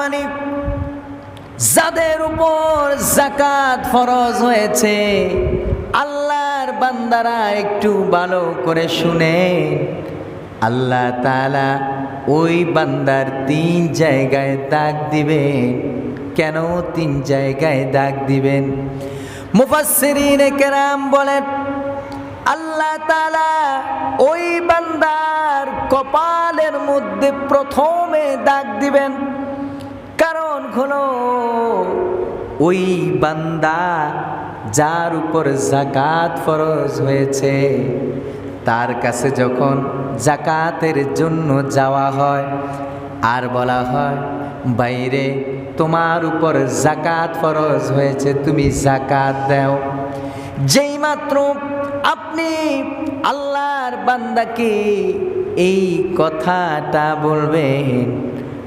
মানে যাদের উপর জাকাত ফরজ হয়েছে, আল্লাহর বান্দারা একটু ভালো করে শুনে। আল্লাহ তালা ওই বান্দার তিন জায়গায় দাগ দিবেন। কেন তিন জায়গায় দাগ দিবেন? মুফাসসিরিনে কেরাম বলেন, আল্লাহ তালা ওই বান্দার কপালের মধ্যে প্রথমে দাগ দিবেন। কারণ ওই বান্দা যার উপর জাকাত ফরজ হয়েছে, তার কাছে যখন জাকাতের জন্য যাওয়া হয়, আর বলা হয়, বাইরে তোমার উপর জাকাত ফরজ হয়েছে, তুমি জাকাত দাও। যেই মাত্র আপনি আল্লাহর বান্দাকে এই কথাটা বলবেন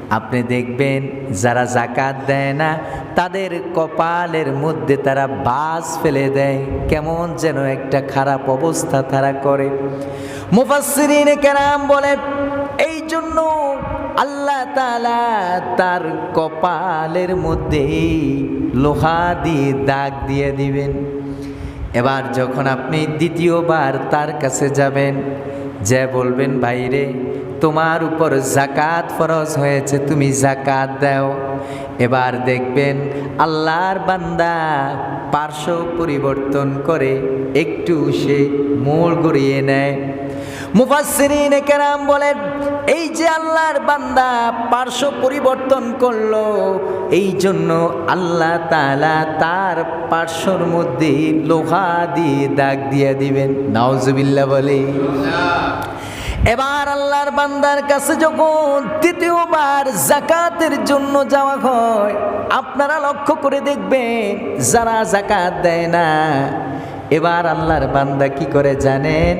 আপনি দেখবেন যারা জাকাত দেয় না, তাদের কপালের মধ্যে তারা বাস ফেলে দেয়। কেমন যেন একটা খারাপ অবস্থা তারা করে। মুফাসসিরিনে কেরাম বলে এই জন্য আল্লাহ তালা তার কপালের মধ্যে লোহা দিয়ে দাগ দিয়ে দিবেন। এবার যখন আপনি দ্বিতীয়বার তার কাছে যাবেন যে বলবেন বাইরে তোমার উপর জাকাত ফরজ হয়েছে, তুমি জাকাত দাও। এবার দেখবেন, আল্লাহর বান্দা পার্শ্ব পরিবর্তন করে একটু সে মোড় গড়িয়ে নেয়। মুফাসসিরিনে কেরাম বলেন, এই যে আল্লাহর বান্দা পার্শ্ব পরিবর্তন করল, এই জন্য আল্লাহ তাআলা তার পার্শ্বর মধ্যে লোহা দিয়ে দাগ দিয়ে দিবেন। নাউজুবিল্লাহ বলে। এবার আল্লাহর বান্দার কাছে যখন তৃতীয়বার জাকাতের জন্য যাওয়া হয়, আপনারা লক্ষ্য করে দেখবেন, যারা জাকাত দেয় না এবার আল্লাহর বান্দা কি করে জানেন?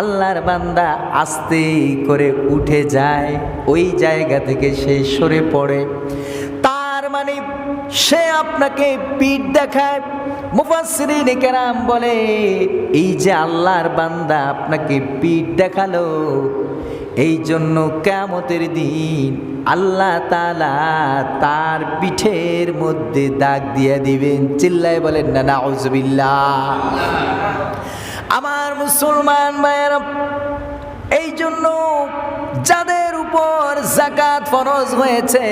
আল্লাহর বান্দা আস্তে করে উঠে যায়, ওই জায়গা থেকে সে সরে পড়ে। তার মানে সে আপনাকে পিঠ দেখায়। মুফাসসিরিন কেরাম বলে, এই যে আল্লাহর বান্দা আপনাকে পিঠ দেখাল এই জন্য কেমতের দিন আল্লাহ তালা তার পিঠের মধ্যে দাগ দিয়ে দিবেন। চিল্লায় বলেন, না, নাউজুবিল্লাহ। আমার মুসলমান ভাইয়েরা, এই জন্য যাদের উপর জাকাত ফরজ হয়েছে,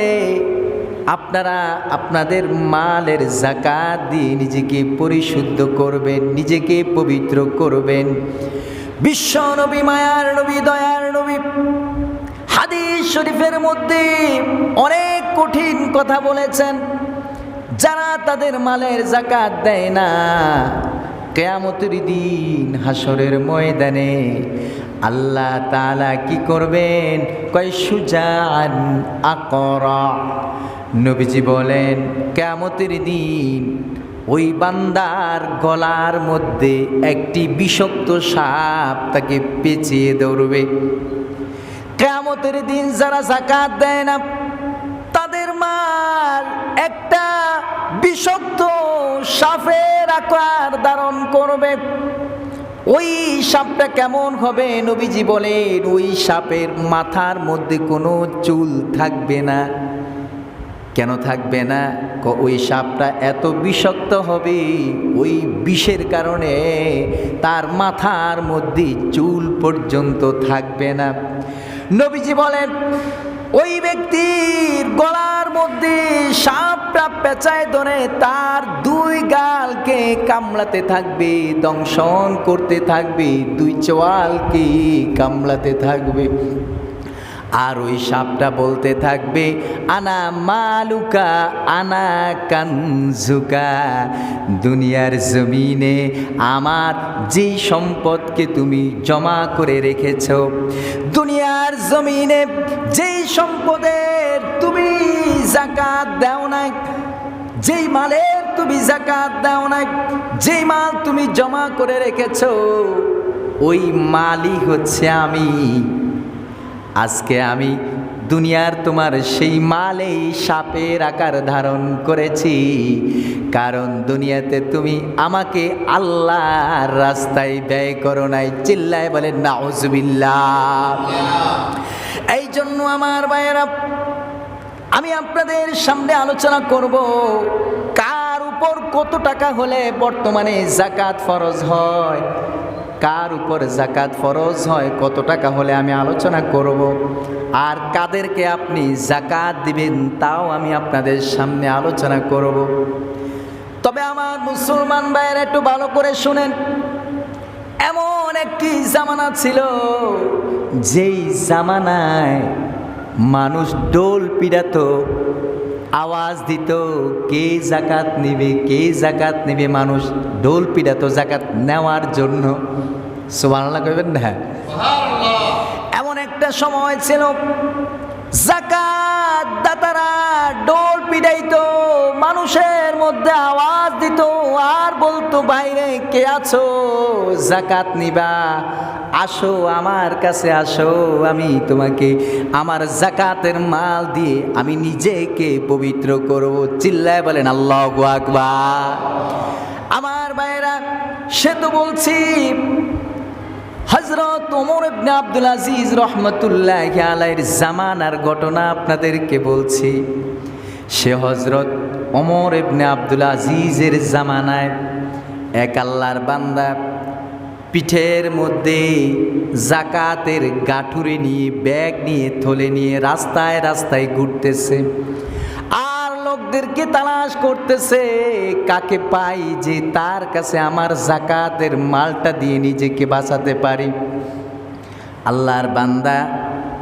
আপনারা আপনাদের মালের জাকাত দিয়ে নিজেকে পরিশুদ্ধ করবেন, নিজেকে পবিত্র করবেন। বিশ্ব নবী, মায়ার নবী, দয়ার নবী শরীফের মধ্যে অনেক কঠিন কথা বলেছেন। যারা তাদের মালের জাকাত দেয় না, কেয়ামতের দিন হাসরের ময়দানে আল্লাহ তাআলা কি করবেন? কয় সুজান আকরা। নবীজি বলেন, কেয়ামতের দিন ওই বান্দার গলার মধ্যে একটি বিষাক্ত সাপ তাকে পেঁচিয়ে দৌড়বে কেয়ামতের দিন যারা জাকাত দেয় না, তাদের মাল একটা বিষাক্ত সাপের আকার ধারণ করবে। ওই সাপটা কেমন হবে? নবীজি বলেন, ওই সাপের মাথার মধ্যে কোনো চুল থাকবে না। কেন থাকবে না? ওই সাপটা এত বিষাক্ত হবে, ওই বিষের কারণে তার মাথার মধ্যে চুল পর্যন্ত থাকবে না। নবীজি বলেন, ওই ব্যক্তির গলার মধ্যে সাপটা পেঁচায় ধরে তার দুই গালকে কামড়াতে থাকবে, দংশন করতে থাকবে, দুই চোয়ালকে কামড়াতে থাকবে। আর ওই সাপটা বলতে থাকবে, আনা মালুকা, আনা কানজুকা, দুনিয়ার জমিনে আমার যেই সম্পদকে তুমি জমা করে রেখেছ দুনিয়ার জমিনে যেই সম্পদের তুমি জাকাত দাও নাই, যেই মালের তুমি জাকাত দাও নাই, যেই মাল তুমি জমা করে রেখেছ, ওই মালই হচ্ছে আমি। আজকে আমি দুনিয়ার তোমার সেই মালেই সাপের আকার ধারণ করেছি। কারণ দুনিয়াতে তুমি আমাকে আল্লাহর রাস্তায় ব্যয় করো নাই, চিল্লায় বলে, নাউজবিল্লাহ। এই জন্য আমার ভাইয়েরা, আমি আপনাদের সামনে আলোচনা করব, কার উপর কত টাকা হলে বর্তমানে জাকাত ফরজ হয়। কার উপর জাকাত ফরজ হয়, কত টাকা হলে আমি আলোচনা করব? আর কাদেরকে আপনি জাকাত দিবেন, তাও আমি আপনাদের সামনে আলোচনা করব। তবে আমার মুসলমান ভাইয়েরা, একটু ভালো করে শুনেন। এমন একটি জামানা ছিল, যেই জামানায় মানুষ ডোল পিড়াতো আওয়াজ দিত কে জাকাত নিবে কে জাকাত নিবে মানুষ? ডোল পিড়াতো জাকাত নেওয়ার জন্য। সুবহানাল্লাহ কইবেন না? এমন একটা সময় ছিল জাকাত দাতারা ডোল পিড়াইতো মানুষের মধ্যে আওয়াজ দিত, আর বলতো, বাইরে কে আছো? জাকাত নিবা। আসো, আমার কাছে আসো, আমি তোমাকে আমার জাকাতের মাল দিয়ে আমি নিজেকে পবিত্র করব। চিল্লায় বলেন, আল্লাহ আকবার। আমার ভাইয়েরা, সে তো বলছি হজরত ওমর ইবনে আব্দুল আজিজ রহমতুল্লাহ আলাইয়ের জামানার ঘটনা আপনাদেরকে বলছি। সে হজরত অমর ইবনে আব্দুল আজিজের জামানায় এক আল্লাহর বান্দা পিঠের মধ্যে জাকাতের গাঠুরে নিয়ে, ব্যাগ নিয়ে, থলে নিয়ে রাস্তায় রাস্তায় ঘুরতেছে। আর লোকদেরকে তালাশ করতেছে, কাকে পাই যে তার কাছে আমার জাকাতের মালটা দিয়ে নিজেকে বাঁচাতে পারি? আল্লাহর বান্দা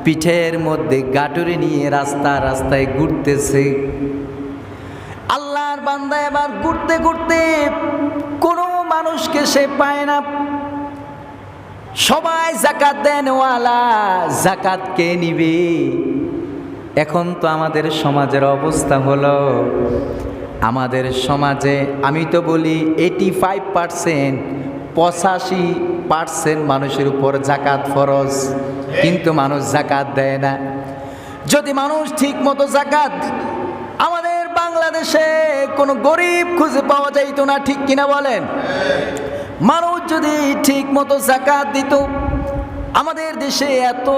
পিঠের মধ্যে গাটুরে নিয়ে রাস্তা রাস্তায় ঘুরতেছে। আল্লাহর বান্দা এবার ঘুরতে ঘুরতে কোনো মানুষকে সে পায় না। সবাই জাকাত দেনওয়ালা, জাকাত কে নিবে? এখন তো আমাদের সমাজের অবস্থা হলো, আমাদের সমাজে আমি তো বলি এইটি ফাইভ পারসেন্ট পঁচাশি পার্সেন্ট মানুষের উপর জাকাত ফরজ, কিন্তু মানুষ জাকাত দেয় না। যদি মানুষ ঠিক মতো জাকাত, আমাদের বাংলাদেশে কোনো গরিব খুঁজে পাওয়া যাইতো না, ঠিক কিনা বলেন? মানুষ যদি ঠিক মতো জাকাত দিত, আমাদের দেশে এত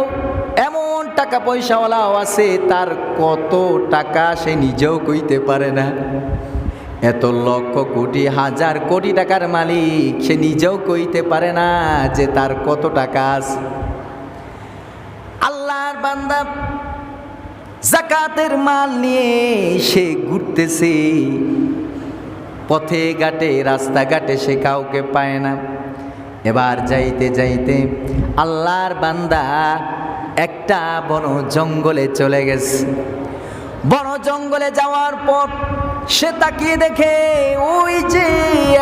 এমন টাকা পয়সাওয়ালাও আছে, তার কত টাকা সে নিজেও কইতে পারে না। এত লক্ষ কোটি, হাজার কোটি টাকার মালিক, সে নিজেও কইতে পারে না যে তার কত টাকা আছে। আল্লাহর বান্দা জাকাতের মাল নিয়ে সে ঘুরতেছে। পথে ঘাটে রাস্তাঘাটে সে কাউকে পায় না। এবার যাইতে যাইতে আল্লাহর বান্দা একটা বন জঙ্গলে চলে গেছে। বন জঙ্গলে যাওয়ার পর সে তাকিয়ে দেখে ওই যে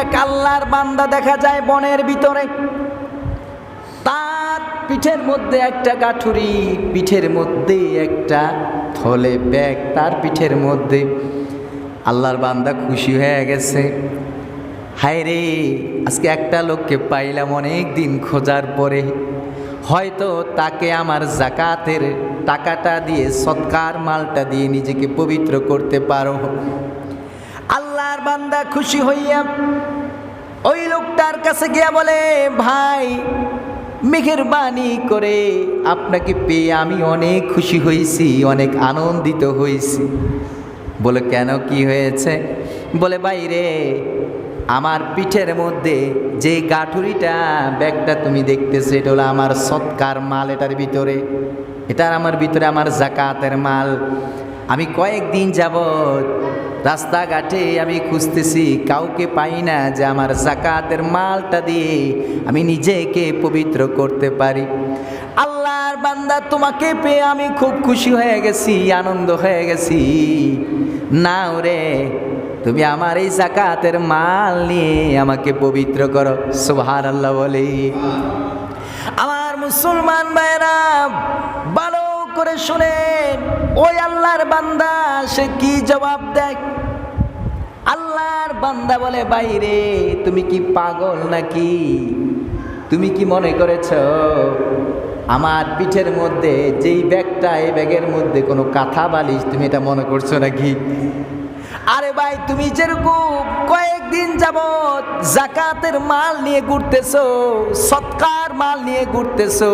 এক আল্লাহর বান্দা দেখা যায় বনের ভিতরে। তার পিঠের মধ্যে একটা গাঠুরি, পিঠের মধ্যে একটা থলে ব্যাগ, তার পিঠের মধ্যে আল্লাহর বান্দা খুশি হয়ে গেছে। হায় রে, আজকে একটা লোককে পাইলাম অনেক দিন খোঁজার পরে। হয়তো তাকে আমার জাকাতের টাকাটা দিয়ে সৎকার মালটা দিয়ে নিজেকে পবিত্র করতে পারো। বান্দা খুশি হইয়া ওই লোকটার কাছে গিয়া বলে, ভাই মেঘেরবানি করে আপনাকে পেয়ে আমি অনেক খুশি হয়েছি অনেক আনন্দিত হয়েছি বলে, কেন, কি হয়েছে? বলে বাইরে আমার পিঠের মধ্যে যে গাঠুরিটা, ব্যাগটা তুমি দেখতেছো, এটা হলো আমার সৎকার মাল, এটার ভিতরে, এটার আমার ভিতরে আমার জাকাতের মাল। আমি কয়েকদিন যাবৎ রাস্তাঘাটে আমি খুঁজতেছি, কাউকে পাই না যে আমার জাকাতের মালটা দিয়ে আমি নিজেকে পবিত্র করতে পারি। আল্লাহর বান্দা তোমাকে পেয়ে আমি খুব খুশি হয়ে গেছি, আনন্দ হয়ে গেছি। না রে, তুমি আমার এই জাকাতের মাল নিয়ে আমাকে পবিত্র করো সুবহান আল্লাহ বলে। আমার মুসলমান ভাইরা করে শুনেন, ওই আল্লাহর বান্দা, সে কি জবাব দেয়? আল্লাহর বান্দা বলে বাইরে তুমি কি পাগল নাকি? তুমি কি মনে করেছ, আমার পিঠের মধ্যে, যেই ব্যাগটা, এই ব্যাগের মধ্যে কোনো কাঁথা বালিশ, তুমি এটা মনে করছ নাকি? আরে ভাই, তুমি যেরকম কয়েকদিন যাবত জাকাতের মাল নিয়ে ঘুরতেছো, সৎকার মাল নিয়ে ঘুরতেছো,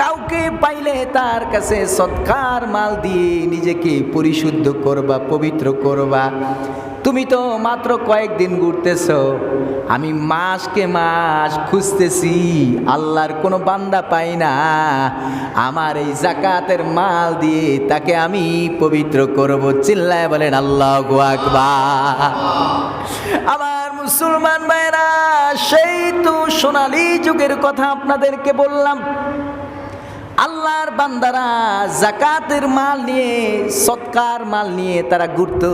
কাউকে পাইলে তার কাছে সৎকার মাল দিয়ে নিজেকে পরিশুদ্ধ করবা, পবিত্র করবা। তুমি তো মাত্র কয়েকদিন ঘুরতেছ। আমি মাসকে মাস খুঁজতেছি, আল্লাহর কোনো বান্দা পাই না। আমার এই জাকাতের মাল দিয়ে তাকে আমি পবিত্র করব। চিল্লায় বলেন, আল্লাহ আকবার। আমার মুসলমান ভাইরা, সেই তো সোনালী যুগের কথা আপনাদেরকে বললাম। আল্লাহর বান্দারা জাকাতের মাল নিয়ে, সৎকার মাল নিয়ে তারা ঘুরতো।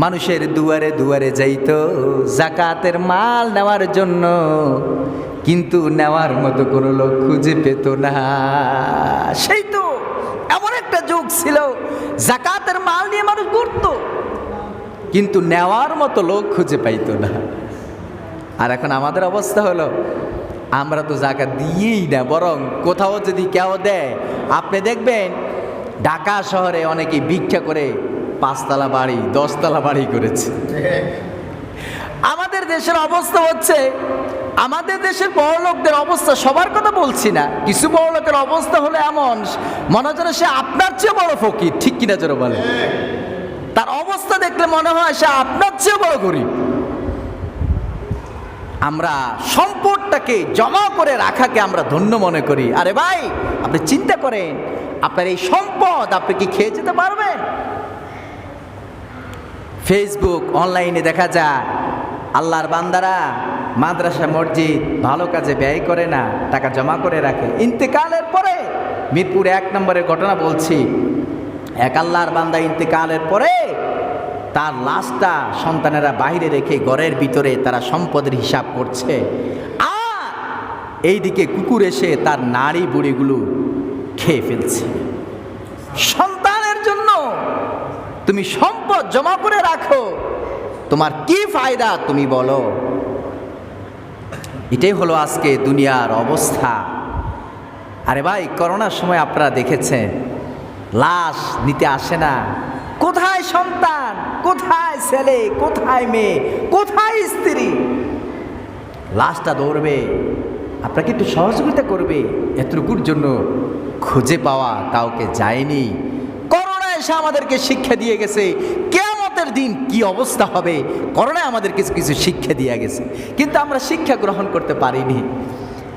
মানুষের দুয়ারে দুয়ারে যাইত, জাকাতের মাল নেওয়ার জন্য। কিন্তু নেওয়ার মতো কোনো লোক খুঁজে পেত না। সেই তো এমন একটা যুগ ছিল, জাকাতের মাল নিয়ে মানুষ ঘুরতো, কিন্তু নেওয়ার মতো লোক খুঁজে পাইতো না। আর এখন আমাদের অবস্থা হলো, আমরা তো জায়গা দিয়েই না, বরং কোথাও যদি কেউ দেয়, আপনি দেখবেন, ঢাকা শহরে অনেকে ভিক্ষা করে পাঁচতলা বাড়ি, দশতলা বাড়ি করেছে। আমাদের দেশের অবস্থা হচ্ছে, আমাদের দেশের বড়লোকদের অবস্থা সবার কথা বলছি না। কিছু বড়লোকের অবস্থা হলে এমন, মনে না সে আপনার চেয়ে বড় ফকির, ঠিক কিনা জোরে বলে? তার অবস্থা দেখলে মনে হয় সে আপনার চেয়ে বড় গরিব। আমরা সম্পদটাকে জমা করে রাখাকে আমরা ধন্য মনে করি। আরে ভাই, আপনি চিন্তা করেন, আপনার এই সম্পদ আপনি কি খেয়ে যেতে পারবেন? ফেসবুক অনলাইনে দেখা যায়, আল্লাহর বান্দারা মাদ্রাসা, মসজিদ ভালো কাজে ব্যয় করে না, টাকা জমা করে রাখে। ইন্তেকালের পরে মিরপুর এক নম্বরের ঘটনা বলছি, এক আল্লাহর বান্দা ইন্তেকালের পরে তার লাশটা সন্তানেরা বাইরে রেখে ঘরের ভিতরে তারা সম্পদের হিসাব করছে। আর এইদিকে কুকুর এসে তার নারী বুড়িগুলো খেয়ে ফেলছে। তুমি সম্পদ জমা করে রাখো। তোমার কি ফায়দা তুমি বলো। এটাই হলো আজকে দুনিয়ার অবস্থা। আরে ভাই, করোনার সময় আপনারা দেখেছেন, লাশ নিতে আসে না। কোথায় সন্তান? কোথায় ছেলে? কোথায় মেয়ে? কোথায় স্ত্রী? লাশটা দৌড়বে আপনাকে একটু সহযোগিতা করবে। এতটুকুর জন্য খুঁজে পাওয়া কাউকে যায়নি। এসে আমাদেরকে শিক্ষা দিয়ে গেছে। কেয়ামতের দিন কি অবস্থা হবে? করোনায় আমাদের কিছু কিছু শিক্ষা দিয়ে গেছে। কিন্তু আমরা শিক্ষা গ্রহণ করতে পারিনি।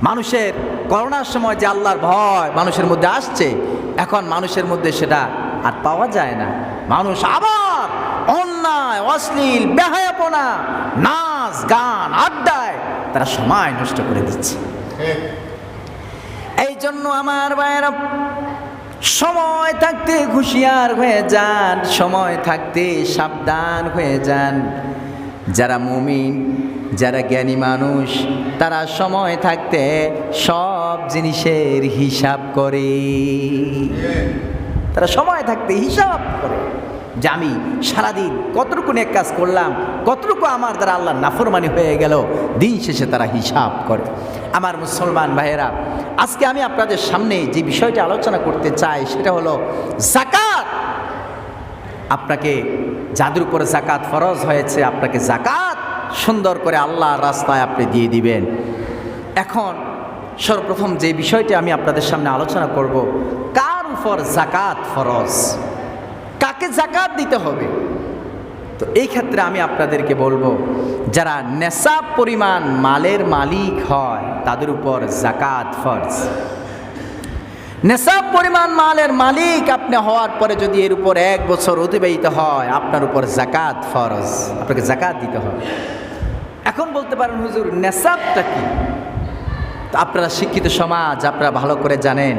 মানুষের করোনার সময় যে আল্লাহর ভয় মানুষের মধ্যে আসছে এখন মানুষের মধ্যে সেটা আর পাওয়া যায় না। মানুষ আবার অন্যায় অশ্লীল বেহায়াপনা নাচ গান আড্ডায় তারা সময় নষ্ট করে দিচ্ছে। এই জন্য আমার ভাইয়েরা সময় থাকতে হুঁশিয়ার হয়ে যান, সময় থাকতে সাবধান হয়ে যান। যারা মুমিন, যারা জ্ঞানী মানুষ, তারা সময় থাকতে সব জিনিসের হিসাব করে। তারা সময় থাকতে হিসাব করে। যে আমি সারাদিন কতটুকু এক কাজ করলাম, কতটুকু আমার দ্বারা আল্লাহ নাফরমানি হয়ে গেল, দিন শেষে তারা হিসাব করে। আমার মুসলমান ভাইয়েরা, আজকে আমি আপনাদের সামনে যে বিষয়টা আলোচনা করতে চাই, সেটা হলো জাকাত আপনাকে যাদের উপরে জাকাত ফরজ হয়েছে, আপনাকে জাকাত সুন্দর করে আল্লাহর রাস্তায় আপনি দিয়ে দিবেন। এখন সর্বপ্রথম যে বিষয়টি আমি আপনাদের সামনে আলোচনা করব, কার উপর জাকাত ফরজ? কাকে জাকাত দিতে হবে? তো এই ক্ষেত্রে আমি আপনাদেরকে বলব, যারা নেশাব পরিমাণ মালের মালিক হয়, তাদের উপর জাকাত ফরজ। নেশাব পরিমাণ মালের মালিক আপনি হওয়ার পরে যদি এর উপর এক বছর অতিবাহিত হয়, আপনার উপর জাকাত ফরজ। আপনাকে জাকাত দিতে হবে। এখন বলতে পারেন, হুজুর, নেশাবটা কি? আপনারা শিক্ষিত সমাজ, আপনারা ভালো করে জানেন,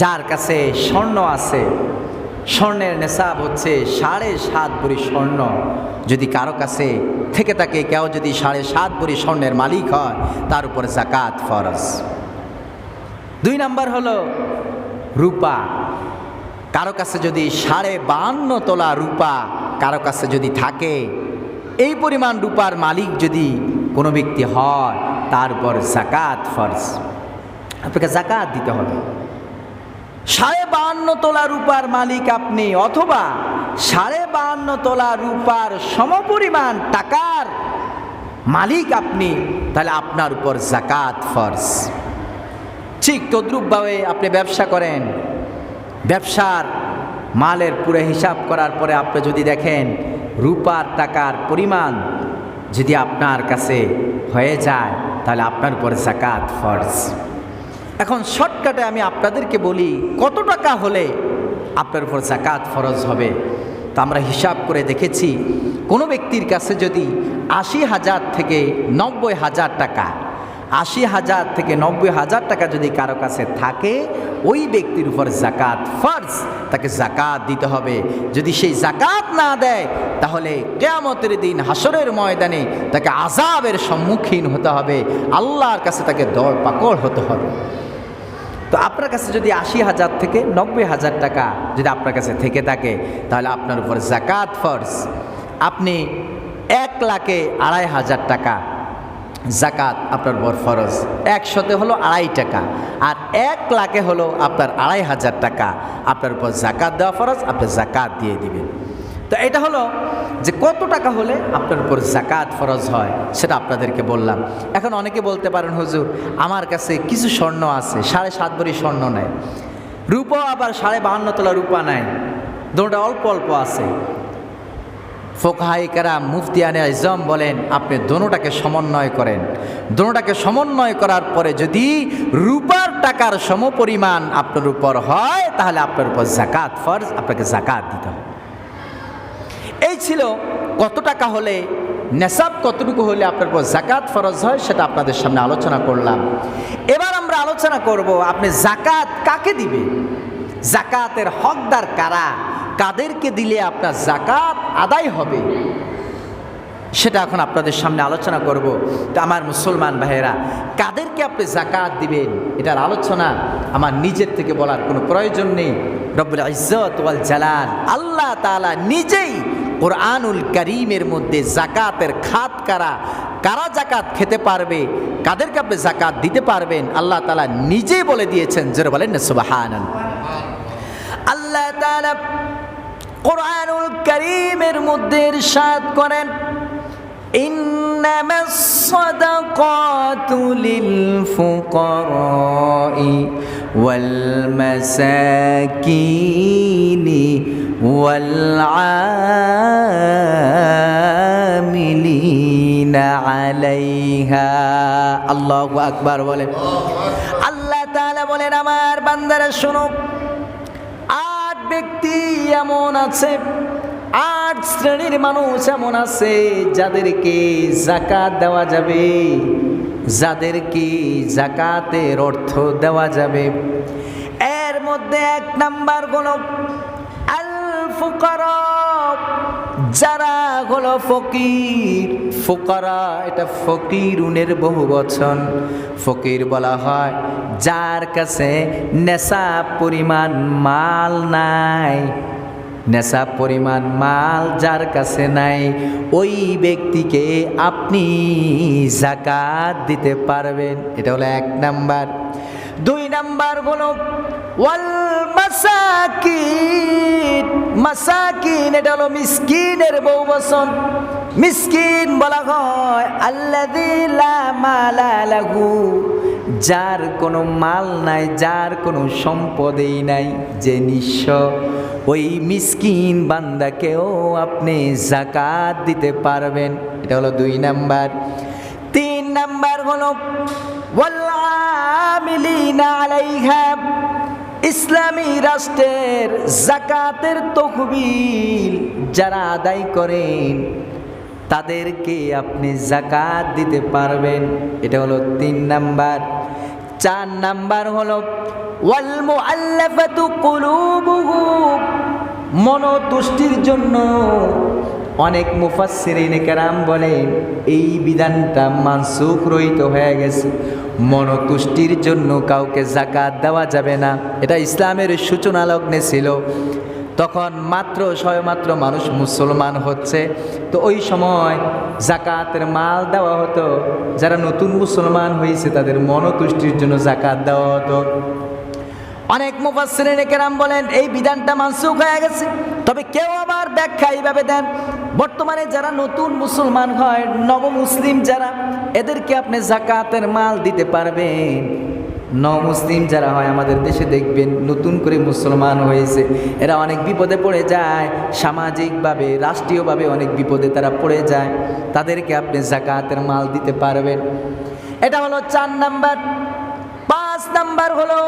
যার কাছে স্বর্ণ আছে স্বর্ণের নেশাব হচ্ছে সাড়ে সাত ভরি স্বর্ণ। যদি কারও কাছে থেকে থাকে, কেউ যদি সাড়ে সাত ভরি স্বর্ণের মালিক হয়, তার উপর জাকাত ফরজ। দুই নাম্বার হলো রূপা। কারও কাছে যদি সাড়ে বান্ন তোলা রূপা কারও কাছে যদি থাকে, এই পরিমাণ রূপার মালিক যদি কোনো ব্যক্তি হয়, তার উপর জাকাত ফরজ। আপনাকে জাকাত দিতে হবে। সাড়ে বাহান্ন তোলা রূপার মালিক আপনি, অথবা সাড়ে বাহান্ন তোলা রূপার সমপরিমাণ টাকার মালিক আপনি, তাহলে আপনার উপর জাকাত ফরজ। ঠিক তদ্রুপভাবে আপনি ব্যবসা করেন, ব্যবসার মালের পুরো হিসাব করার পরে আপনি যদি দেখেন রূপার টাকার পরিমাণ যদি আপনার কাছে হয়ে যায়, তাহলে আপনার উপর জাকাত ফরজ। এখন শর্টকাটে আমি আপনাদেরকে বলি, কত টাকা হলে আপনার উপর জাকাত ফরজ হবে? তা আমরা হিসাব করে দেখেছি, কোনো ব্যক্তির কাছে যদি আশি হাজার থেকে নব্বই হাজার টাকা, আশি হাজার থেকে নব্বই হাজার টাকা যদি কারও কাছে থাকে, ওই ব্যক্তির উপর জাকাত ফরজ, তাকে জাকাত দিতে হবে। যদি সেই জাকাত না দেয়, তাহলে কেয়ামতের দিন হাসরের ময়দানে তাকে আজাবের সম্মুখীন হতে হবে। আল্লাহর কাছে তাকে দর পাকড় হতে হবে। তো আপনার কাছে যদি আশি হাজার থেকে নব্বই হাজার টাকা যদি আপনার কাছে থেকে থাকে, তাহলে আপনার উপর জাকাত ফরজ। আপনি এক লাখে আড়াই হাজার টাকা জাকাত আপনার উপর ফরজ। একশোতে হলো আড়াই টাকা, আর এক লাখে হলো আপনার আড়াই হাজার টাকা। আপনার উপর জাকাত দেওয়া ফরজ, আপনি জাকাত দিয়ে দিবেন। তো এটা হলো যে কত টাকা হলে আপনার উপর জাকাত ফরজ হয়, সেটা আপনাদেরকে বললাম। এখন অনেকে বলতে পারেন, হুজুর, আমার কাছে কিছু স্বর্ণ আছে, সাড়ে সাত ভরি স্বর্ণ নেয় রূপা আবার সাড়ে বাহান্ন তোলা রূপা নেয় দুটা অল্প অল্প আছে। ফোকাহাইকারা মুফতিয়ানে আজম বলেন, আপনি দোনোটাকে সমন্বয় করেন। দোনোটাকে সমন্বয় করার পরে যদি রূপার টাকার সমপরিমাণ আপনার উপর হয়, তাহলে আপনার উপর জাকাত ফরজ, আপনাকে জাকাত দিতে হবে। ছিল, কত টাকা হলে, নেশাব কতটুকু হলে আপনার উপর জাকাত ফরজ হয় সেটা আপনাদের সামনে আলোচনা করলাম। এবার আমরা আলোচনা করব, আপনি জাকাত কাকে দিবে? জাকাতের হকদার কারা? কাদেরকে দিলে আপনার জাকাত আদায় হবে? সেটা এখন আপনাদের সামনে আলোচনা করব। তো আমার মুসলমান ভাইয়েরা, কাদেরকে আপনি জাকাত দিবেন? এটার আলোচনা আমার নিজের থেকে বলার কোনো প্রয়োজন নেই। রব্বুল ইজ্জত ওয়াল জালাল, আল্লাহ তাআলা নিজেই কোরআনুল করিমের মধ্যে জাকাতের খাত কারা কারা জাকাত খেতে পারবে কাদেরকে আপনি জাকাত দিতে পারবেন আল্লাহ তাআলা নিজেই বলে দিয়েছেন জোরে বলেন না সুবহানাল্লাহ আল্লাহ তাআলা কোরআনুল করিমের মধ্যে ইরশাদ করেন إنما الصدقات للفقراء والمساكين والعاملين عليها الله أكبر বলে আল্লাহ তাআলা বলেন আমার বান্দারা শোনো আট ব্যক্তি এমন আছে আট শ্রেণীর মানুষ এমন আছে যাদেরকে জাকাত দেওয়া যাবে যাদেরকে জাকাতের অর্থ দেওয়া যাবে এর মধ্যে এক নাম্বার হলো আল ফুকারা, যারা হলো ফকির। ফোকারা, এটা ফকির উনের বহু বচন। ফকির বলা হয়, যার কাছে নেশা পরিমাণ মাল নাই। নেশা পরিমাণ মাল যার কাছে নাই, ওই ব্যক্তিকে আপনি জাকাত দিতে পারবেন। এটা হলো এক নাম্বার। নাম্বার হলো ওয়াল মাসাকিন মাসাকিন, এটা বলা হয় যার কোনো মাল নাই, যার কোনো সম্পদেই নাই, যে নিঃস্ব। ওই মিসকিন বান্দাকেও আপনি জাকাত দিতে পারবেন। এটা হলো দুই নাম্বার। তিন নাম্বার হলো ইসলামী রাষ্ট্রের জাকাতের তহবিল যারা আদায় করেন, তাদেরকে আপনি জাকাত দিতে পারবেন। এটা হলো তিন নাম্বার। চার নাম্বার হলো মনোতুষ্টির জন্য অনেক মুফাসসিরিন কেরাম বলেন এই বিধানটা মানসুখ রহিত হয়ে গেছে। মনোতুষ্টির জন্য কাউকে জাকাত দেওয়া যাবে না। এটা ইসলামের সূচনা লগ্নে ছিল। তখন মাত্র মাত্র মানুষ মুসলমান হচ্ছে। তো ওই সময় জাকাতের মাল দেওয়া হতো। যারা নতুন মুসলমান হয়েছে, তাদের মনোতুষ্টির জন্য জাকাত দেওয়া হতো। অনেক মুফাসসিরিনে কেরাম বলেন, এই বিধানটা মানসুখ হয়ে গেছে। তবে কেউ আবার ব্যাখ্যা এইভাবে দেন, বর্তমানে যারা নতুন মুসলমান হয় নব মুসলিম যারা, এদেরকে আপনি জাকাতের মাল দিতে পারবেন। ন মুসলিম যারা হয়, আমাদের দেশে দেখবেন, নতুন করে মুসলমান হয়েছে। এরা অনেক বিপদে পড়ে যায়, সামাজিকভাবে, রাষ্ট্রীয়ভাবে অনেক বিপদে তারা পড়ে যায়। তাদেরকে আপনি জাকাতের মাল দিতে পারবেন। এটা হলো চার নাম্বার। নাম্বার হলো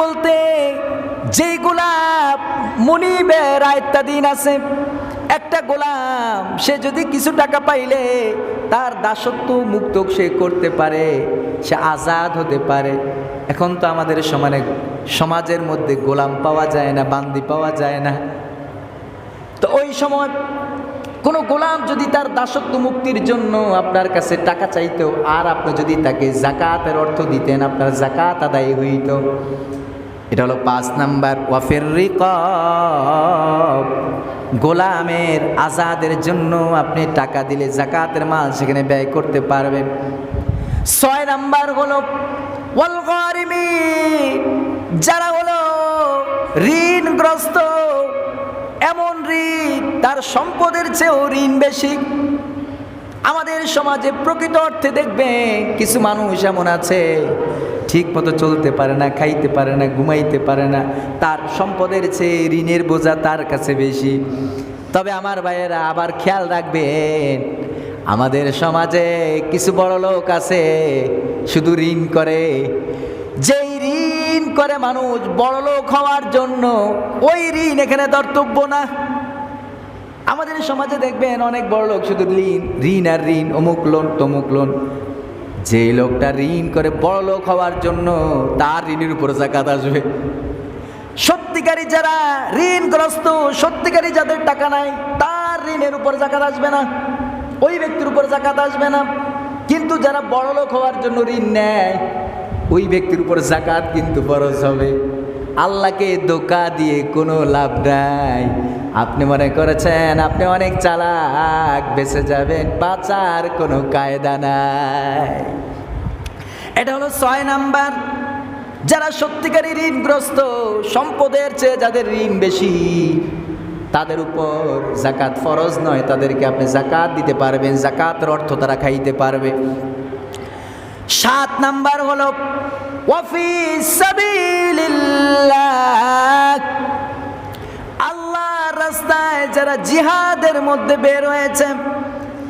বলতে যেইগুলা মুনিবের আয়ত্তাধীন আছে। একটা গোলাম সে যদি কিছু টাকা পাইলে তার দাসত্ব মুক্ত সে করতে পারে, সে আজাদ হতে পারে। এখন তো আমাদের সমানে, সমাজের মধ্যে গোলাম পাওয়া যায় না, বান্দি পাওয়া যায় না। তো ওই সময় কোনো গোলাম যদি তার দাসত্ব মুক্তির জন্য আপনার কাছে টাকা চাইতো, আর আপনি যদি তাকে জাকাতের অর্থ দিতেন, আপনার জাকাত আদায় হইত। এটা হলো পাঁচ নাম্বার, ওয়াফের রিকব। গোলামের আজাদের জন্য আপনি টাকা দিলে জাকাতের মাল সেখানে ব্যয় করতে পারবেন। ছয় নাম্বার হলো যারা হলো ঋণগ্রস্ত। এমন ঋণ, তার সম্পদের চেয়েও ঋণ বেশি। আমাদের সমাজে প্রকৃত অর্থে দেখবেন কিছু মানুষ এমন আছে, ঠিক মতো চলতে পারে না, খাইতে পারে না, ঘুমাইতে পারে না, তার সম্পদের চেয়ে ঋণের বোঝা তার কাছে বেশি। তবে আমার ভাইয়েরা, আবার খেয়াল রাখবেন, আমাদের সমাজে কিছু বড় লোক আছে, শুধু ঋণ করে। করে মানুষ বড় লোক হওয়ার জন্য ওই ঋণ এখানে ধর্তব্য না। আমাদের সমাজে দেখবেন অনেক বড় লোক শুধু ঋণ ঋণ আর ঋণ, অমুক লোন, তমুক লোন। যে লোকটা ঋণ করে বড় লোক হওয়ার জন্য তার ঋণের উপর জাকাত আসবে। সত্যিকারী যারা ঋণগ্রস্ত, সত্যিকারী যাদের টাকা নাই, তার ঋণের উপর জাকাত আসবে না। ওই ব্যক্তির উপর জাকাত আসবে না। কিন্তু যারা বড় লোক হওয়ার জন্য ঋণ নেয় ওই ব্যক্তির উপর জাকাত কিন্তু ফরজ হবে। আল্লাহকে দোকা দিয়ে কোনো লাভ নাই। আপনি মনে করেছেন, আপনি অনেক চালাক, বেঁচে যাবেন, বাঁচার কোনো কায়দা নাই। এটা হলো ছয় নাম্বার। যারা সত্যিকারী ঋণগ্রস্ত, সম্পদের চেয়ে যাদের ঋণ বেশি, তাদের উপর জাকাত ফরজ নয়। তাদেরকে আপনি জাকাত দিতে পারবেন জাকাতের অর্থ তারা খাইতে পারবে। সাত নাম্বার হলো আল্লাহর রাস্তায় যারা জিহাদের মধ্যে বের হয়েছে,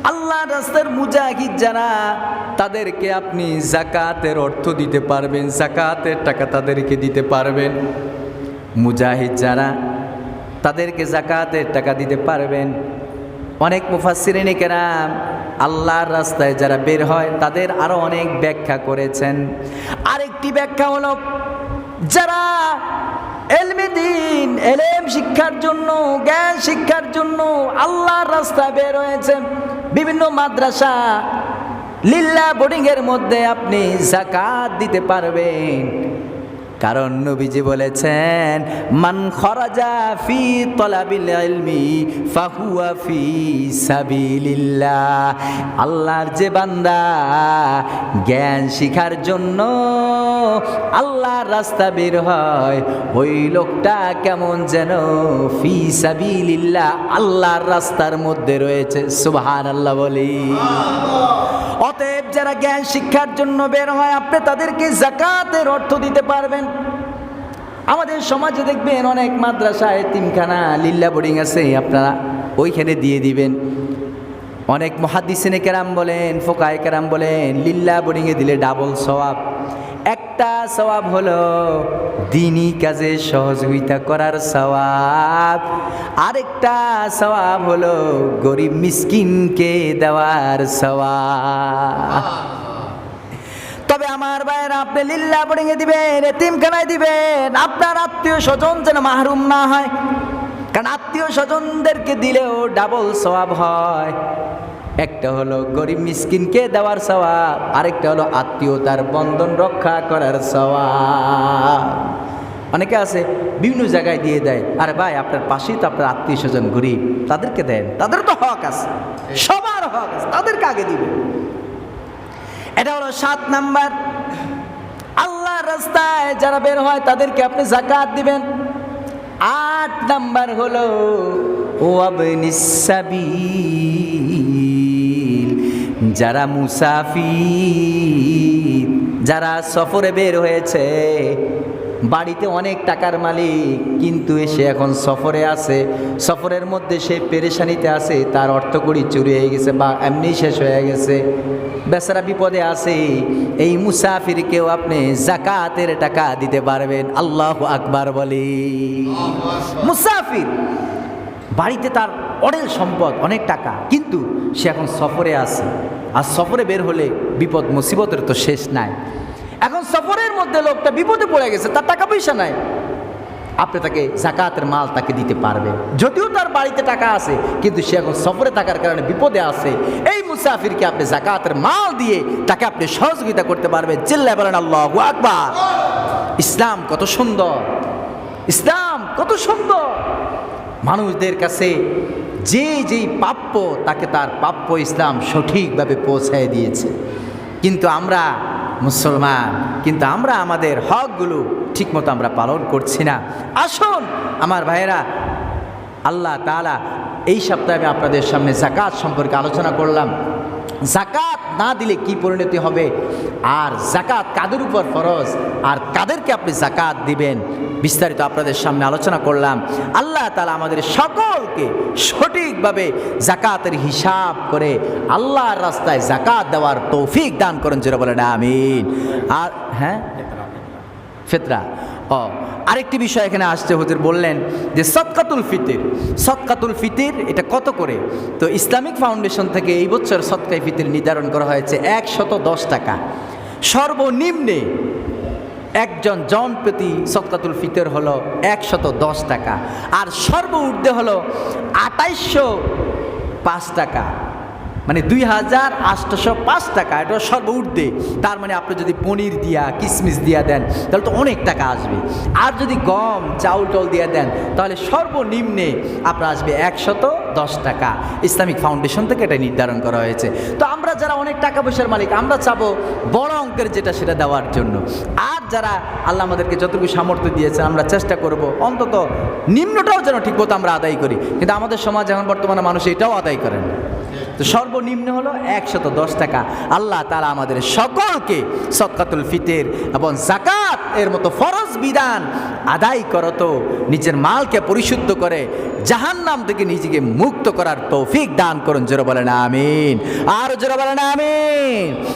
আল্লাহর রাস্তার মুজাহিদ যারা, তাদেরকে আপনি জাকাতের অর্থ দিতে পারবেন, জাকাতের টাকা তাদেরকে দিতে পারবেন। মুজাহিদ যারা, তাদেরকে জাকাতের টাকা দিতে পারবেন। অনেক মুফাসিরিনী কেরাম আল্লাহর রাস্তায় যারা বের হয়, তাদের আরও অনেক ব্যাখ্যা করেছেন। আরেকটি ব্যাখ্যা হলো, যারা এলমে দিন, এলেম শিক্ষার জন্য, জ্ঞান শিক্ষার জন্য আল্লাহর রাস্তায় বের হয়েছে বিভিন্ন মাদ্রাসা লিল্লা বোর্ডিংয়ের মধ্যে আপনি জাকাত দিতে পারবেন। কারণ নবীজি বলেছেন, মান খরাজা ফি তলাবিল ইলমি ফাহুয়া ফি সাবিলিল্লাহ। আল্লাহর যে বান্দা জ্ঞান শিখার জন্য আল্লাহর রাস্তা বের হয়, ওই লোকটা কেমন যেন ফি সাবিলিল্লাহ আল্লাহর রাস্তার মধ্যে রয়েছে। সুবহানাল্লাহ বলি। অতএব যারা জ্ঞান শিক্ষার জন্য বের হয়, আপনি তাদেরকে জাকাতের অর্থ দিতে পারবেন। আমাদের সমাজে দেখবেন অনেক মাদ্রাসায় তিনখানা লিল্লা বোর্ডিং আছে, আপনারা ওইখানে দিয়ে দিবেন। অনেক মহাদিসিনে কেরাম বলেন, ফোকায় কেরাম বলেন লিল্লা বোর্ডিংয়ে দিলে ডাবল সওয়াব। একটা সওয়াব হলো, দিনই কাজে সহযোগিতা করার সওয়াব। আরেকটা সওয়াব হলো, গরিব মিসকিনকে দেওয়ার সওয়াব। আমার ভাইয়ের আপনি লিল্লা বোর্ডিংয়ে দিবেন এতিমখানায় দিবেন। আপনার আত্মীয় স্বজন যেন মাহরুম না হয়। কারণ আত্মীয় স্বজনদেরকে দিলেও ডাবল সওয়াব হয়। একটা হলো গরিব মিসকিনকে দেওয়ার সওয়াব আরেকটা হলো আত্মীয়তার বন্ধন রক্ষা করার সওয়াব। অনেকে আছে বিভিন্ন জায়গায় দিয়ে দেয় আরে ভাই আপনার পাশেই তো আপনার আত্মীয় স্বজন গরিব তাদেরকে দেন। তাদের তো হক আছে সবার হক আছে তাদেরকে আগে দিবেন। এটা হলো সাত নাম্বার। রাস্তায় যারা বের হয়, তাদেরকে আপনি জাকাত দিবেন। আট নাম্বার হলো যারা মুসাফি যারা সফরে বের হয়েছে বাড়িতে অনেক টাকার মালিক, কিন্তু সে এখন সফরে আছে। সফরের মধ্যে সে পেরেশানিতে আছে, তার অর্থকড়ি চুরি হয়ে গেছে বা এমনি শেষ হয়ে গেছে। বেচারা বিপদে আছে, এই মুসাফিরকেও আপনি জাকাতের টাকা দিতে পারবেন। আল্লাহ আকবার বলি। মুসাফির, বাড়িতে তার অনেক সম্পদ, অনেক টাকা, কিন্তু সে এখন সফরে আছে। আর সফরে বের হলে বিপদ, মুসিবতের তো শেষ নাই। এখন সফরের মধ্যে লোকটা বিপদে পড়ে গেছে, তার টাকা পয়সা নাই। আপনি তাকে জাকাতের মাল তাকে দিতে পারবেন। যদিও তার বাড়িতে টাকা আছে, কিন্তু সে এখন সফরে থাকার কারণে বিপদে আছে। এই মুসাফিরকে আপনি জাকাতের মাল দিয়ে তাকে আপনি সহযোগিতা করতে পারবেন। চিল্লায় বলেন, আল্লাহ আকবার। ইসলাম কত সুন্দর। ইসলাম কত সুন্দর। মানুষদের কাছে যে যেই প্রাপ্য, তাকে তার প্রাপ্য ইসলাম সঠিকভাবে পৌঁছায় দিয়েছে। কিন্তু আমরা মুসলমান, কিন্তু আমরা আমাদের হকগুলো ঠিকমতো আমরা পালন করছি না। আসুন, আমার ভাইয়েরা, আল্লাহ তালা এই সপ্তাহে আমি আপনাদের সামনে জাকাত সম্পর্কে আলোচনা করলাম। জাকাত না দিলে কি পরিণতি হবে? আর জাকাত কাদের উপর ফরজ? আর কাদেরকে আপনি জাকাত দিবেন? বিস্তারিত আপনাদের সামনে আলোচনা করলাম। আল্লাহ তালা আমাদের সকলকে সঠিকভাবে জাকাতের হিসাব করে আল্লাহর রাস্তায় জাকাত দেওয়ার তৌফিক দান করেন। যেটা বলেন, আমিন। আর হ্যাঁ? ফেতরা। ও, আরেকটি বিষয় এখানে আসছে, হুজুর বললেন যে সৎকাতুল ফিতির। সৎকাতুল ফিতির, এটা কত করে? তো ইসলামিক ফাউন্ডেশন থেকে এই বছর সৎকাই ফিতির নির্ধারণ করা হয়েছে একশত দশ টাকা। সর্বনিম্নে একজন জন প্রতি সৎকাতুল ফিতর হলো একশত দশ টাকা। আর সর্ব ঊর্ধ্বে হলো আটাইশশো পাঁচ টাকা। মানে দুই হাজার আটশোশো পাঁচ টাকা, এটা সর্ব ঊর্ধ্বে তার মানে আপনি যদি পনির দিয়া কিশমিশ দিয়া দেন, তাহলে তো অনেক টাকা আসবে। আর যদি গম, চাউল টাউল দিয়া দেন, তাহলে সর্বনিম্নে আপনার আসবে একশত দশ টাকা। ইসলামিক ফাউন্ডেশন থেকে এটা নির্ধারণ করা হয়েছে। তো আমরা যারা অনেক টাকা পয়সার মালিক, আমরা চাবো বড় অঙ্কের যেটা, সেটা দেওয়ার জন্য। আর যারা আল্লাহ আমাদেরকে যতটুকু সামর্থ্য দিয়েছে, আমরা চেষ্টা করব অন্তত নিম্নটাও যেন ঠিকমতো আমরা আদায় করি। কিন্তু আমাদের সমাজ এখন বর্তমানে মানুষ এটাও আদায় করেন তো সর্বনিম্ন হলো একশত দশ টাকা। আল্লাহ তালা আমাদের সকলকে সৎকাতুল ফিতের এবং জাকাত এর মতো ফরজ বিধান আদায় করতো নিজের মালকে পরিশুদ্ধ করে জাহান্নাম থেকে নিজেকে মুক্ত করার তৌফিক দান করুন। জোরে বলেন আমিন। আর জোরে বলেন আমিন।